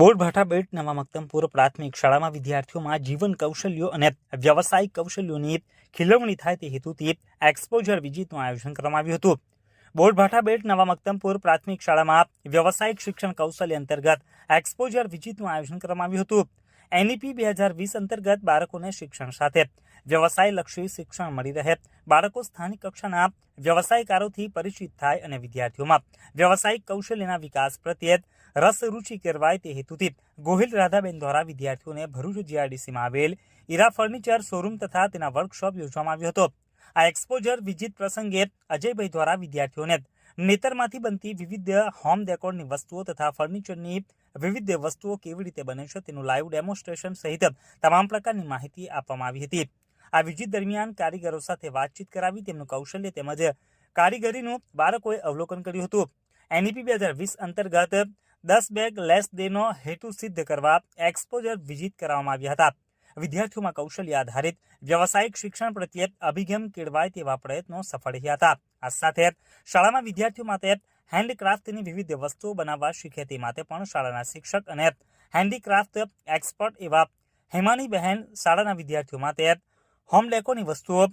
Board ભાટાબેટ નવા મક્તમપુર પ્રાથમિક શાળામાં વિદ્યાર્થીઓમાં જીવન કૌશલ્યો અને વ્યવસાયિક કૌશલ્યોની ખીલવણી થાય તે હેતુથી એક્સપોઝર વિઝિટનું આયોજન કરવામાં આવ્યું હતું. બોર્ડ ભાટાબેટ નવા મક્તમપુર પ્રાથમિક શાળામાં વ્યવસાયિક શિક્ષણ કૌશલ્ય અંતર્ગત એક્સપોઝર વિઝિટનું આયોજન કરવામાં આવ્યું હતું. એનઈપી બે હજાર વીસ અંતર્ગત બાળકોને શિક્ષણ સાથે. વ્યવસાયલક્ષી શિક્ષણ મળી રહે. બાળકો સ્થાનિક કક્ષાના વ્યવસાયકારોથી પરિચિત થાય અને વિદ્યાર્થીઓમાં વ્યવસાયિક કૌશલ્યના વિકાસ પ્રત્યે રસ, રુચિ કેળવાય તે હેતુથી ગોહિલ રાધાબેન દ્વારા વિદ્યાર્થીઓને ભરૂચ જીઆરડીસીમાં આવેલ ઈરા ફર્નિચર શોરૂમ તથા તેના વર્કશોપ યોજવામાં આવ્યો હતો. આ એક્સપોઝર વિજિત પ્રસંગે અજયભાઈ દ્વારા વિદ્યાર્થીઓને નેતરમાંથી બનતી વિવિધ હોમ ડેકોરની વસ્તુઓ તથા ફર્નિચરની વિવિધ વસ્તુઓ કેવી રીતે બને છે તેનું લાઈવ ડેમોન્સ્ટ્રેશન સહિત તમામ પ્રકારની માહિતી આપવામાં આવી હતી. આ વિઝિટ દરમિયાન કારીગરો સાથે વાતચીત કરાવી તેમનું કૌશલ્ય તેમજ કારીગરીનું બાળકોએ અવલોકન કર્યું હતું. એનઈપી બે હજાર વીસ અંતર્ગત દસ બેગ લેસ ડેનો હેતુ સિદ્ધ કરવા એક્સપોઝર વિઝિટ કરવામાં આવ્યા હતા. વિદ્યાર્થીઓમાં કૌશલ્ય આધારિત વ્યવસાયિક શિક્ષણ પ્રત્યે અભિગમ કેળવાય તેવા પ્રયત્નો સફળ રહ્યા હતા. આ સાથે શાળામાં વિદ્યાર્થીઓ માટે હેન્ડક્રાફ્ટની વિવિધ વસ્તુઓ બનાવવા શીખે તે માટે પણ શાળાના શિક્ષક અને હેન્ડીક્રાફ્ટ એક્સપર્ટ એવા હેમાની બહેન શાળાના વિદ્યાર્થીઓ માટે હોમ ડેકોની વસ્તુઓ,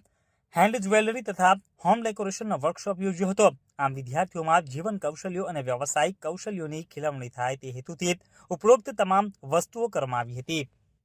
હેન્ડ જ્વેલરી તથા હોમ ડેકોરેશનનો વર્કશોપ યોજ્યો હતો. આમ વિદ્યાર્થીઓમાં જીવન કૌશલ્યો અને વ્યવસાયિક કૌશલ્યોની ખીલવણી થાય તે હેતુથી ઉપરોક્ત તમામ વસ્તુઓ કરવામાં આવી હતી.